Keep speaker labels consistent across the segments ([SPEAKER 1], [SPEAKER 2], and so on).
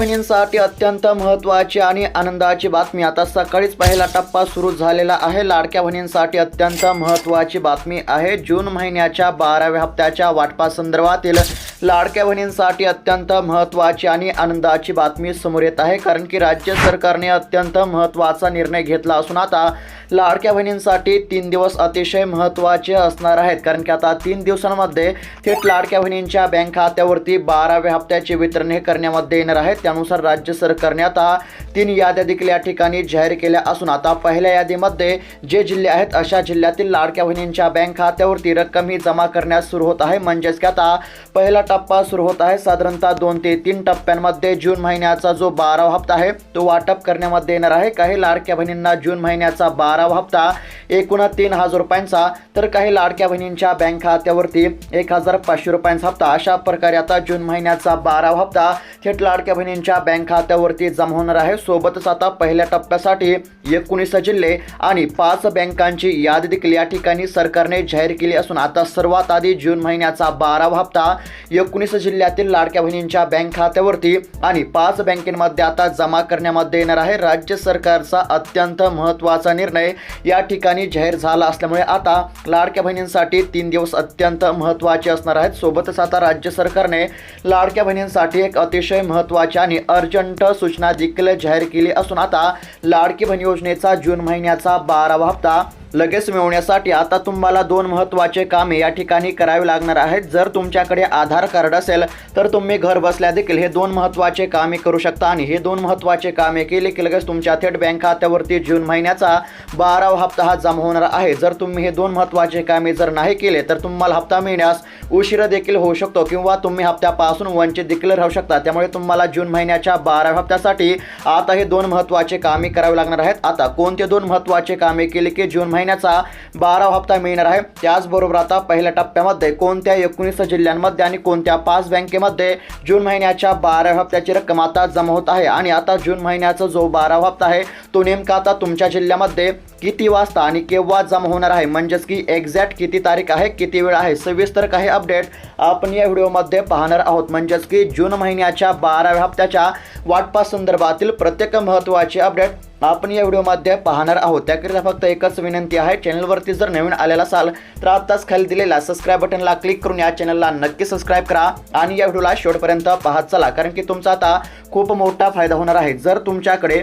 [SPEAKER 1] बहिणींसाठी अत्यंत महत्त्वाची आणि आनंदाची बातमी. आता सकाळीच पहिला टप्पा सुरू झालेला आहे. लाडक्या बहिणींसाठी अत्यंत महत्त्वाची बातमी आहे. जून महिन्याच्या बाराव्या हप्त्याच्या वाटपासंदर्भातील लाडक्या बहिणींसाठी अत्यंत महत्त्वाची आणि आनंदाची बातमी समोर येत आहे. कारण की राज्य सरकारने अत्यंत महत्त्वाचा निर्णय घेतला असून आता लाडक्या बहिणींसाठी तीन दिवस अतिशय महत्त्वाचे असणार आहेत. कारण की आता तीन दिवसांमध्ये थेट लाडक्या बहिणींच्या बँक खात्यावरती बाराव्या हप्त्याचे वितरण हे करण्यामध्ये येणार आहे त्यानुसार राज्य सरकारने आता तीन याद्या देखील या ठिकाणी जाहीर केल्या असून आता पहिल्या यादीमध्ये जे जिल्हे आहेत अशा जिल्ह्यातील लाडक्या बहिणींच्या बँक खात्यावरती रक्कम ही जमा करण्यास सुरू होत आहे. म्हणजेच की आता पहिला टप्पा सुरू होत आहे. साधारणतः दोन ते तीन टप्प्यांमध्ये जून महिन्याचा जो बारावा हप्ता आहे तो वाटप करण्यामध्ये येणार आहे. काही लाडक्या बहिणींना जून महिन्याचा बारावा हप्ता एकूण तीन हजार रुपयांचा. तर काही लाडक्या बहिणींच्या बँक खात्यावरती एक हजार पाचशे रुपयांचा हप्ता. अशा प्रकारे आता जून महिन्याचा बारावा हप्ता थेट लाडक्या बहिणींच्या बँक खात्यावरती जमा होणार आहे. सोबतच आता पहिल्या टप्प्यासाठी एकोणीस जिल्हे आणि पाच बँकांची यादी देखील या ठिकाणी सरकारने जाहीर केली असून आता सर्वात आधी जून महिन्याचा बारावा हप्ता एकोणीस जिल्ह्यातील लाडक्या बहिणींच्या बँक खात्यावरती आणि पाच बँकेमध्ये आता जमा करण्यामध्ये येणार आहे. राज्य सरकारचा अत्यंत महत्त्वाचा निर्णय या ठिकाणी जाहीर झाला असल्यामुळे आता लाडक्या बहिणींसाठी तीन दिवस अत्यंत महत्त्वाचे असणार आहेत. सोबतच आता राज्य सरकारने लाडक्या बहिणींसाठी एक अतिशय महत्त्वाची आणि अर्जंट सूचना देखील जाहीर केली असून आता लाडकी बहीण योजनेचा जून महिन्याचा बारावा हप्ता लगेच मिळवण्यासाठी आता तुम्हाला दोन महत्त्वाचे कामे या ठिकाणी करावी लागणार आहेत. जर तुमच्याकडे आधार कार्ड असेल तर तुम्ही घर बसल्या देखील हे दोन महत्त्वाचे कामे करू शकता. आणि हे दोन महत्त्वाचे कामे केले की लगेच तुमच्या थेट बँक खात्यावरती जून महिन्याचा बारावा हप्ता हा जमा होणार आहे. जर तुम्ही हे दोन महत्त्वाचे कामे जर नाही केले तर तुम्हाला हप्ता मिळण्यास उशिरा देखील होऊ शकतो किंवा तुम्ही हप्त्यापासून वंचित देखील राहू शकता. त्यामुळे तुम्हाला जून महिन्याच्या बाराव्या हप्त्यासाठी आता हे दोन महत्त्वाचे कामे करावे लागणार आहेत. आता कोणते दोन महत्त्वाचे कामे केले की जून महिन्याचा बारावा हप्ता मिळणार आहे. त्याचबरोबर आता पहिल्या टप्प्यामध्ये कोणत्या एकोणीस जिल्ह्यांमध्ये आणि कोणत्या पाच बँकेमध्ये जून महिन्याच्या बाराव्या हप्त्याची रक्कम आता जमा होत आहे? आणि आता जून महिन्याचा जो बारावा हप्ता आहे तो नेमका आता तुमच्या जिल्ह्यामध्ये किती वाजता आणि केव्हा जमा होणार आहे? म्हणजेच की एक्झॅक्ट किती तारीख आहे किती वेळ आहे? सविस्तर काही अपडेट आपण या व्हिडिओमध्ये पाहणार आहोत. म्हणजेच की जून महिन्याच्या बाराव्या हप्त्याच्या वाटपा संदर्भातील प्रत्येक महत्त्वाचे अपडेट आपण या व्हिडिओमध्ये पाहणार आहोत. त्याकरिता फक्त एकच विनंती आहे चॅनलवरती जर नवीन आलेला असाल तर आत्ताच खाली दिलेल्या सबस्क्राईब बटनला क्लिक करून या चॅनलला नक्की सबस्क्राईब करा आणि या व्हिडिओला शेवटपर्यंत पाहत चला. कारण की तुमचा आता खूप मोठा फायदा होणार आहे. जर तुमच्याकडे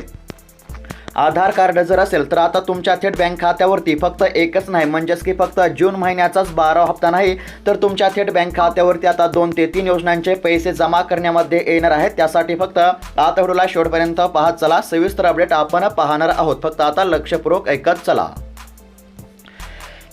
[SPEAKER 1] आधार कार्ड जर असेल तर आता तुमच्या थेट बँक खात्यावरती फक्त एकच नाही म्हणजेच की फक्त जून महिन्याचाच बारा हप्ता नाही तर तुमच्या थेट बँक खात्यावरती आता दोन ते तीन योजनांचे पैसे जमा करण्यामध्ये येणार आहेत. त्यासाठी फक्त आता व्हिडिओला शेवटपर्यंत पाहत चला. सविस्तर अपडेट आपण पाहणार आहोत. फक्त आता लक्षपूर्वक ऐकत चला.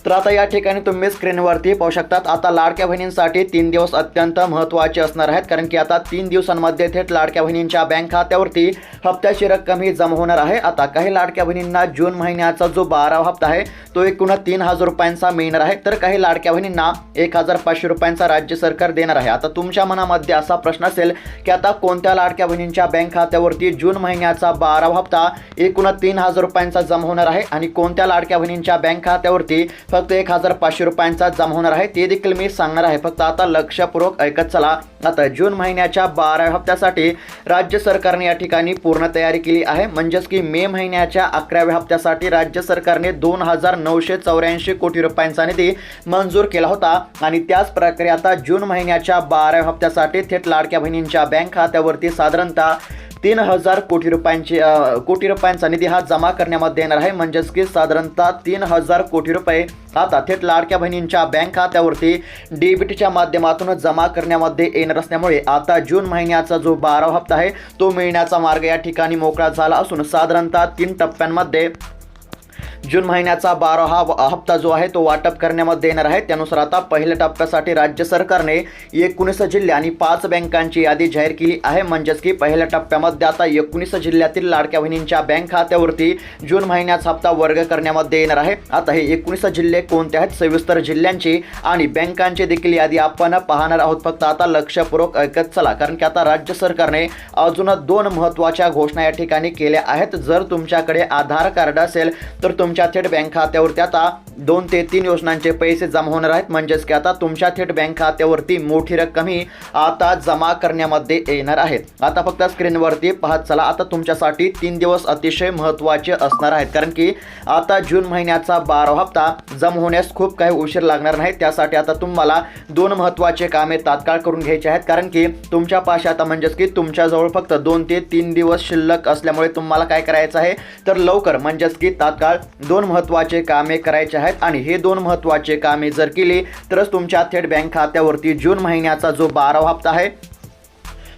[SPEAKER 1] तर आता या ठिकाणी तुम्ही स्क्रीनवरती पाहू शकतात आता लाडक्या बहिणींसाठी तीन दिवस अत्यंत महत्त्वाचे असणार आहेत कारण की आता तीन दिवसांमध्ये थेट लाडक्या बहिणींच्या बँक खात्यावरती हप्त्याची रक्कम ही जमा होणार आहे. आता काही लाडक्या बहिणींना जून महिन्याचा जो बारावा हप्ता आहे तो एकूण तीन हजार रुपयांचा मिळणार आहे तर काही लाडक्या बहिणींना एक हजार पाचशे रुपयांचा राज्य सरकार देणार आहे. आता तुमच्या मनामध्ये असा प्रश्न असेल की आता कोणत्या लाडक्या बहिणींच्या बँक खात्यावरती जून महिन्याचा बारावा हप्ता एकूण तीन हजार रुपयांचा जमा होणार आहे आणि कोणत्या लाडक्या बहिणींच्या बँक खात्यावरती फक्त एक हजार पाचशे रुपयांचा जमा होणार आहे. ते देखील मी सांगणार आहे. फक्त आता लक्षपूर्वक ऐकत चला. आता जून महिन्याच्या बाराव्या हप्त्यासाठी राज्य सरकारने या ठिकाणी पूर्ण तयारी केली आहे. म्हणजेच की मे महिन्याच्या अकराव्या हप्त्यासाठी राज्य सरकारने दोन हजार नऊशे चौऱ्याऐंशी कोटी रुपयांचा निधी मंजूर केला होता. आणि त्याच प्रकारे आता जून महिन्याच्या बाराव्या हप्त्यासाठी थेट लाडक्या बहिणींच्या बँक खात्यावरती साधारणतः तीन हजार कोटी रुपयांची कोटी रुपयांचा निधी हा जमा करण्यामध्ये येणार आहे. म्हणजेच की साधारणतः तीन हजार कोटी रुपये आता थेट लाडक्या बहिणींच्या बँक खात्यावरती डेबिटच्या माध्यमातून जमा करण्यामध्ये येणार असल्यामुळे आता जून महिन्याचा जो बारावा हप्ता आहे तो मिळण्याचा मार्ग या ठिकाणी मोकळा झाला असून साधारणतः तीन टप्प्यांमध्ये जून महिन्याचा बारा हा हप्ता जो आहे तो वाटप करण्यामध्ये येणार आहे. त्यानुसार आता पहिल्या टप्प्यासाठी राज्य सरकारने एकोणीस जिल्हे आणि पाच बँकांची यादी जाहीर केली आहे. म्हणजेच की पहिल्या टप्प्यामध्ये आता एकोणीस जिल्ह्यातील लाडक्या बहिणींच्या बँक खात्यावरती जून महिन्याचा हप्ता वर्ग करण्यामध्ये येणार आहे. आता हे एकोणीस जिल्हे कोणते आहेत? सविस्तर जिल्ह्यांची आणि बँकांची देखील यादी आपण पाहणार आहोत. फक्त आता लक्षपूर्वक ऐकत चला कारण की आता राज्य सरकारने अजून दोन महत्त्वाच्या घोषणा या ठिकाणी केल्या आहेत. जर तुमच्याकडे आधार कार्ड असेल तर तुम तुमच्या थेट बँक खात्यावरती आता दोन ते तीन योजनांचे पैसे जमा होणार आहेत. म्हणजेच की आता तुमच्या थेट बँक खात्यावरती मोठी रक्कम ही आता जमा करण्यामध्ये येणार आहेत. आता फक्त स्क्रीनवरती पाहत चला. आता तुमच्यासाठी तीन दिवस अतिशय महत्त्वाचे असणार आहेत. कारण की आता जून महिन्याचा बारा हप्ता जमा होण्यास खूप काही उशीर लागणार नाही. त्यासाठी आता तुम्हाला दोन महत्त्वाचे कामे तात्काळ करून घ्यायचे आहेत. कारण की तुमच्या पाशी आता म्हणजेच की तुमच्याजवळ फक्त दोन ते तीन दिवस शिल्लक असल्यामुळे तुम्हाला काय करायचं आहे? तर लवकर म्हणजेच की तात्काळ दोन महत्त्वाचे कामे करायचे आहेत. आणि हे दोन महत्त्वाचे कामे जर केली तरच तुमच्या थेट बँक खात्यावरती जून महिन्याचा जो बारावा हप्ता आहे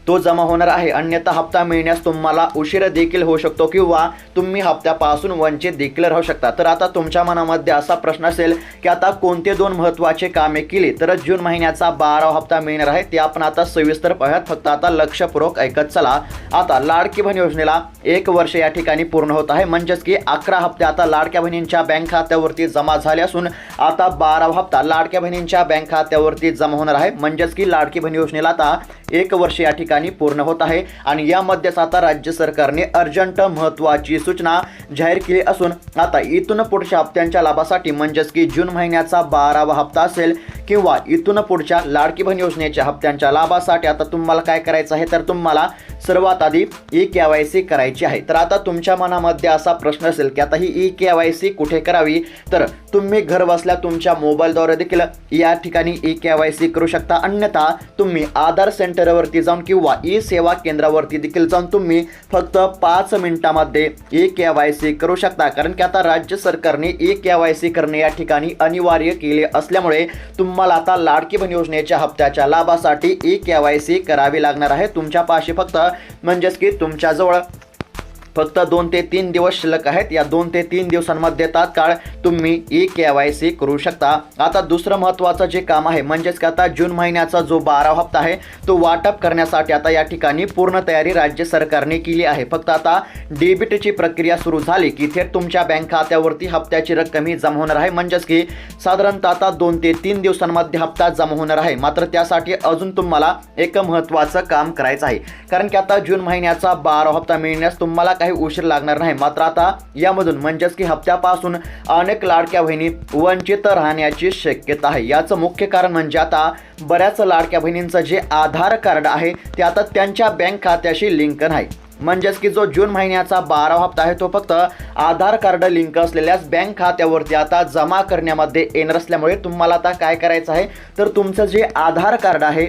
[SPEAKER 1] तो जमा होणार आहे. अन्यथा हप्ता मिळण्यास तुम्हाला उशीर देखील होऊ शकतो किंवा तुम्ही हप्त्यापासून वंचित देखील राहू शकता. तर आता तुमच्या मनामध्ये असा प्रश्न असेल की आता कोणते दोन महत्त्वाचे कामे केली? तर जून महिन्याचा बारा हप्ता मिळणार आहे. ते आपण आता सविस्तर पाहत फक्त आता लक्षपूर्वक ऐकत चला. आता लाडकी बहीण योजनेला एक वर्ष या ठिकाणी पूर्ण होत आहे. म्हणजेच की अकरा हप्ते आता लाडक्या बहिणींच्या बँक खात्यावरती जमा झाले असून आता बारावा हप्ता लाडक्या बहिणींच्या बँक खात्यावरती जमा होणार आहे. म्हणजेच की लाडकी बहीण योजनेला आता एक वर्ष या ठिकाणी पूर्ण होत आहे. आणि यामध्येच आता राज्य सरकारने अर्जंट महत्त्वाची सूचना जाहीर केली असून आता इथून पुढच्या हप्त्यांच्या लाभासाठी म्हणजेच की जून महिन्याचा बारावा हप्ता असेल. किंवा इथून पुढच्या लाडकी बहीण योजनेच्या हप्त्यांच्या लाभासाठी आता तुम्हाला काय करायचं आहे तर तुम्हाला सर्वात आधी ई के वाय सी करायची आहे. तर आता तुमच्या मनामध्ये असा प्रश्न असेल की आता ही ई के वाय सी कुठे करावी? तर तुम्ही घर बसल्या तुमच्या मोबाईलद्वारे देखील या ठिकाणी ई के वाय सी करू शकता. अन्यथा तुम्ही आधार सेंटरवरती जाऊन किंवा ई सेवा केंद्रावरती देखील जाऊन तुम्ही फक्त पाच मिनिटामध्ये ई के वाय सी करू शकता. कारण की आता राज्य सरकारने ई के वाय सी करणे या ठिकाणी अनिवार्य केले असल्यामुळे तुम्हाला आता लाडकी बहीण योजनेच्या हप्त्याच्या लाभासाठी ई के वाय सी करावी लागणार आहे. तुमच्या पाशी फक्त म्हणजेच की तुमच्याजवळ फक्त दोन ते तीन दिवस शिल्लक आहेत. या दोन ते तीन दिवसांमध्ये तात्काळ तुम्ही ई के वाय सी करू शकता. आता दुसरं महत्त्वाचं जे काम आहे म्हणजेच की आता जून महिन्याचा जो बारा हप्ता आहे तो वाटप करण्यासाठी आता या ठिकाणी पूर्ण तयारी राज्य सरकारने केली आहे. फक्त आता डेबिटची प्रक्रिया सुरू झाली की थेट तुमच्या बँक खात्यावरती हप्त्याची रक्कम ही जमा होणार आहे. म्हणजेच की साधारणतः आता दोन ते तीन दिवसांमध्ये हप्ता जमा होणार आहे. मात्र त्यासाठी अजून तुम्हाला एक महत्त्वाचं काम करायचं आहे. कारण की आता जून महिन्याचा बारा हप्ता मिळण्यास तुम्हाला काही उशीर लागणार नाही. मात्र आता यामधून म्हणजेच की हप्त्यापासून अनेक लाडक्या बहिणी वंचित राहण्याची शक्यता आहे. याचं मुख्य कारण म्हणजे आता बऱ्याच लाडक्या बहिणींचं जे आधार कार्ड आहे ते आता त्यांच्या बँक खात्याशी लिंक नाही. म्हणजेच की जो जून महिन्याचा बारा हप्ता आहे तो फक्त आधार कार्ड लिंक असलेल्याच बँक खात्यावरती आता जमा करण्यामध्ये येणार असल्यामुळे तुम्हाला आता काय करायचं आहे? तर तुमचं जे आधार कार्ड आहे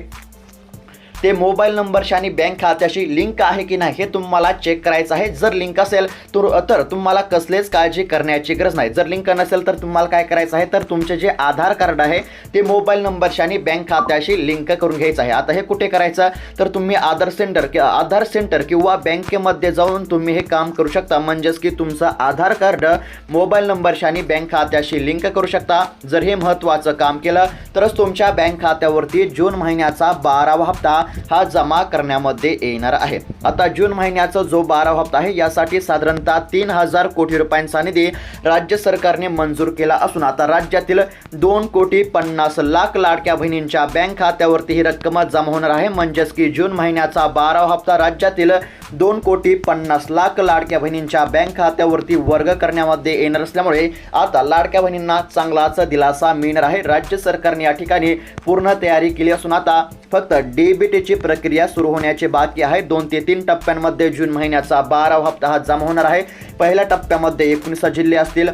[SPEAKER 1] ते मोबाईल नंबरशी आणि बँक खात्याशी लिंक आहे की नाही हे तुम्हाला चेक करायचं आहे. जर लिंक असेल तर तर तुम्हाला कसलेच काळजी करण्याची गरज नाही. जर लिंक नसेल तर तुम्हाला काय करायचं आहे? तर तुमचे जे आधार कार्ड आहे ते मोबाईल नंबरशी आणि बँक खात्याशी लिंक करून घ्यायचं आहे. आता हे कुठे करायचं? तर तुम्ही आधार सेंटर किंवा आधार सेंटर किंवा बँकेमध्ये जाऊन तुम्ही हे काम करू शकता. म्हणजेच की तुमचं आधार कार्ड मोबाईल नंबरशी आणि बँक खात्याशी लिंक करू शकता. जर हे महत्त्वाचं काम केलं तरच तुमच्या बँक खात्यावरती जून महिन्याचा बारावा हप्ता हा जमा करण्यामध्ये येणार आहे. आता जून महिन्याचा जो बारा हप्ता आहे यासाठी साधारणतः तीन हजार कोटी रुपयांचा निधी राज्य सरकारने मंजूर केला असून आता राज्यातील दोन कोटी पन्नास लाख लाडक्या बहिणींच्या बँक खात्यावरती ही रक्कम जमा होणार आहे. म्हणजेच की जून महिन्याचा बारा हप्ता राज्यातील दोन कोटी पन्नास लाख लाडक्या बहिणींच्या बँक खात्यावरती वर्ग करण्यामध्ये येणार असल्यामुळे आता लाडक्या बहिणींना चांगलाच दिलासा मिळणार आहे. राज्य सरकारने या ठिकाणी पूर्ण तयारी केली असून आता फक्त डेबिट डीबीटीची प्रक्रिया सुरू होण्याचे बाकी आहे. दोन ते तीन टप्प्यांमध्ये जून महिन्याचा बारा हप्ता हा जमा होणार आहे. पहिल्या टप्प्यामध्ये एकोणीस जिल्हे असतील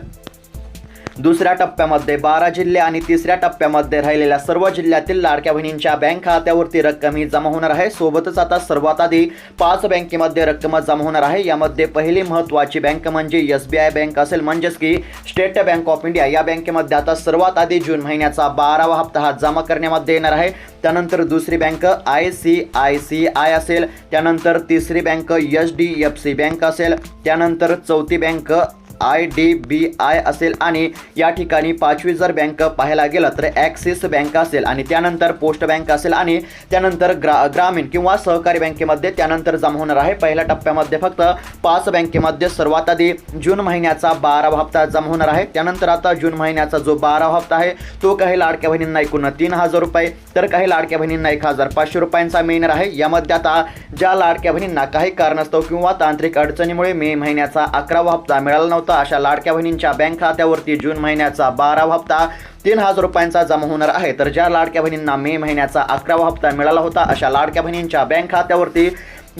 [SPEAKER 1] दुसऱ्या टप्प्यामध्ये बारा जिल्हे आणि तिसऱ्या टप्प्यामध्ये राहिलेल्या सर्व जिल्ह्यातील लाडक्या बहिणींच्या बँक खात्यावरती रक्कम ही जमा होणार आहे. सोबतच आता सर्वात आधी पाच बँकेमध्ये रक्कम जमा होणार आहे. यामध्ये पहिली महत्त्वाची बँक म्हणजे एस बी आय बँक असेल. म्हणजेच की स्टेट बँक ऑफ इंडिया या बँकेमध्ये आता सर्वात आधी जून महिन्याचा बारावा हप्ता हा जमा करण्यामध्ये येणार आहे. त्यानंतर दुसरी bank I C I C I असेल. त्यानंतर तिसरी bank H D F C bank असेल. त्यानंतर चौथी bank I D B I असेल आणि या ठिकाणी पाचवी जर बँक पाहायला गेलं तर ॲक्सिस बँक असेल आणि त्यानंतर पोस्ट बँक असेल आणि त्यानंतर ग्रा ग्रामीण किंवा सहकारी बँकेमध्ये त्यानंतर जमा होणार आहे. पहिल्या टप्प्यामध्ये फक्त पाच बँकेमध्ये सर्वात आधी जून महिन्याचा बारावा हप्ता जमा होणार आहे. त्यानंतर आता जून महिन्याचा जो बारावा हप्ता आहे तो काही लाडक्या बहिणींना एकूण तीन हजार रुपये तर काही लाडक्या बहिणींना एक हजार पाचशे रुपयांचा मिळणार आहे. यामध्ये आता ज्या लाडक्या बहिणींना काही कारणास्तव किंवा तांत्रिक अडचणीमुळे मे महिन्याचा अकरावा हप्ता मिळाला नव्हता होता. अशा लाडक्या बहिणींच्या बँक खात्यावरती जून महिन्याचा बारावा हप्ता तीन हजार रुपयांचा जमा होणार आहे. तर ज्या लाडक्या बहिणींना मे महिन्याचा अकरावा हप्ता मिळाला होता अशा लाडक्या बहिणींच्या बँक खात्यावरती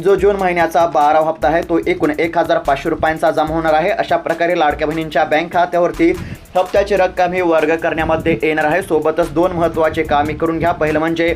[SPEAKER 1] जो जून महिन्याचा बारावा हप्ता आहे तो एकूण एक हजार पाचशे रुपयांचा जमा होणार आहे. अशा प्रकारे लाडक्या बहिणींच्या बँक खात्यावरती हप्त्याची रक्कम ही वर्ग करण्यामध्ये येणार आहे. सोबतच दोन महत्त्वाचे कामे करून घ्या. पहिलं म्हणजे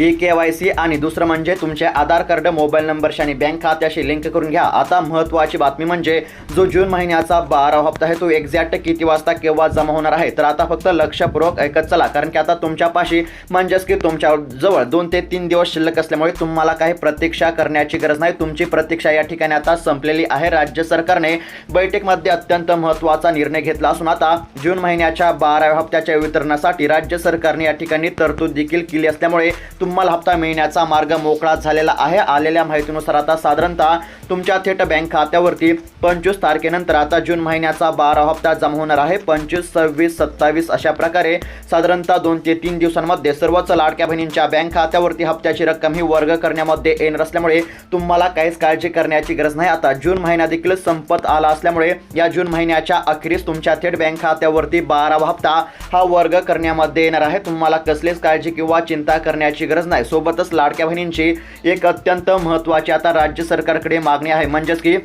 [SPEAKER 1] ई के वाय सी आणि दुसरं म्हणजे तुमचे आधार कार्ड मोबाईल नंबरशी आणि बँक खात्याशी लिंक करून घ्या. आता महत्त्वाची बातमी म्हणजे जो जून महिन्याचा बारा हप्ता आहे तो एक्झॅक्ट किती वाजता केव्हा जमा होणार आहे? तर आता फक्त लक्षपूर्वक ऐकत चला कारण की आता तुमच्यापाशी म्हणजेच की तुमच्या जवळ दोन ते तीन दिवस शिल्लक असल्यामुळे तुम्हाला काही प्रतीक्षा करण्याची गरज नाही. तुमची प्रतीक्षा या ठिकाणी आता संपलेली आहे. राज्य सरकारने बैठकमध्ये अत्यंत महत्त्वाचा निर्णय घेतला असून आता जून महिन्याच्या बाराव्या हप्त्याच्या वितरणासाठी राज्य सरकारने या ठिकाणी तरतूद देखील केली असल्यामुळे तुम्हाला हप्ता मिळण्याचा मार्ग मोकळा झालेला आहे. आलेल्या माहितीनुसार आता साधारणतः तुमच्या थेट बँक खात्यावरती पंचवीस तारखेनंतर आता जून महिन्याचा बारा हप्ता जमा होणार आहे. पंचवीस सव्वीस सत्तावीस अशा प्रकारे साधारणतः दोन ते तीन दिवसांमध्ये सर्वच लाडक्या बहिणींच्या बँक खात्यावरती हप्त्याची रक्कम ही वर्ग करण्यामध्ये येणार असल्यामुळे तुम्हाला काहीच काळजी करण्याची गरज नाही. आता जून महिना देखील संपत आला असल्यामुळे या जून महिन्याच्या अखेरीस तुमच्या थेट बँक खात्यावरती बारावा हप्ता हा वर्ग करण्यामध्ये येणार आहे. तुम्हाला कसलीच काळजी किंवा चिंता करण्याची गरज नाही. सोबतच लाडक्या बहिणींची एक अत्यंत महत्त्वाची आता राज्य सरकारकडे मागणी आहे. म्हणजेच की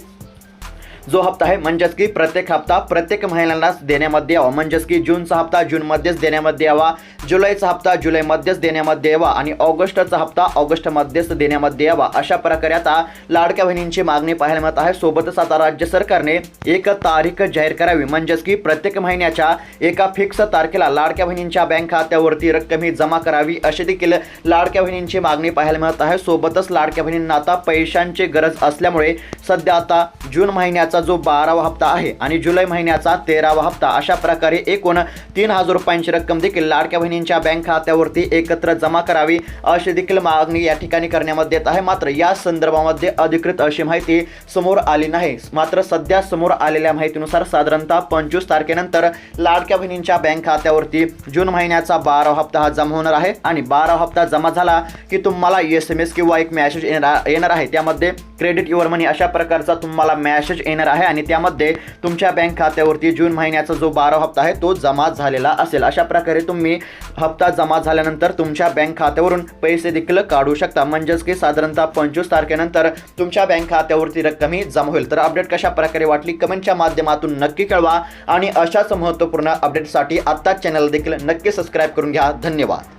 [SPEAKER 1] जो हप्ता आहे म्हणजेच की प्रत्येक हप्ता प्रत्येक महिन्यालाच देण्यामध्ये यावा. म्हणजेच की जूनचा हप्ता जूनमध्येच देण्यामध्ये यावा. जुलैचा हप्ता जुलैमध्येच देण्यामध्ये यावा. आणि ऑगस्टचा हप्ता ऑगस्टमध्येच देण्यामध्ये यावा. अशा प्रकारे आता लाडक्या बहिणींची मागणी पाहायला मिळत आहे. सोबतच आता राज्य सरकारने एक तारीख जाहीर करावी. म्हणजेच की प्रत्येक महिन्याच्या एका फिक्स तारखेला लाडक्या बहिणींच्या बँक खात्यावरती रक्कम ही जमा करावी अशी देखील लाडक्या बहिणींची मागणी पाहायला मिळत आहे. सोबतच लाडक्या बहिणींना आता पैशांची गरज असल्यामुळे सध्या आता जून महिन्याचा महिन्याचा जो बारावा हप्ता आहे आणि जुलै महिन्याचा तेरावा हप्ता अशा प्रकारे एकूण तीन हजार रुपयांची रक्कम देखील लाडक्या बहिणींच्या बँक खात्यावरती एकत्र जमा करावी अशी देखील मागणी या ठिकाणी करण्यामध्ये येत आहे. मात्र या संदर्भामध्ये अधिकृत अशी माहिती समोर आली नाही. मात्र सध्या समोर आलेल्या माहितीनुसार साधारणतः पंचवीस तारखेनंतर लाडक्या बहिणींच्या बँक खात्यावरती जून महिन्याचा बारा हप्ता हा जमा होणार आहे आणि बारा हप्ता जमा झाला की तुम्हाला एस एम एस किंवा एक मॅसेज येणार येणार आहे. त्यामध्ये क्रेडिट युअर मनी अशा प्रकारचा तुम्हाला मॅसेज येणार आहे आणि त्यामध्ये तुमच्या बँक खात्यावरती जून महिन्याचा जो बारा हप्ता आहे तो जमा झालेला असेल. अशा प्रकारे तुम्ही हप्ता जमा झाल्यानंतर तुमच्या बँक खात्यावरून पैसे देखील काढू शकता. म्हणजेच की साधारणतः पंचवीस तारखेनंतर तुमच्या बँक खात्यावरती रक्कम ही जमा होईल. तर अपडेट कशा प्रकारे वाटली? कमेंटच्या माध्यमातून नक्की कळवा. आणि अशाच महत्त्वपूर्ण अपडेटसाठी आत्ताच चॅनल देखील नक्की सबस्क्राईब करून घ्या. धन्यवाद.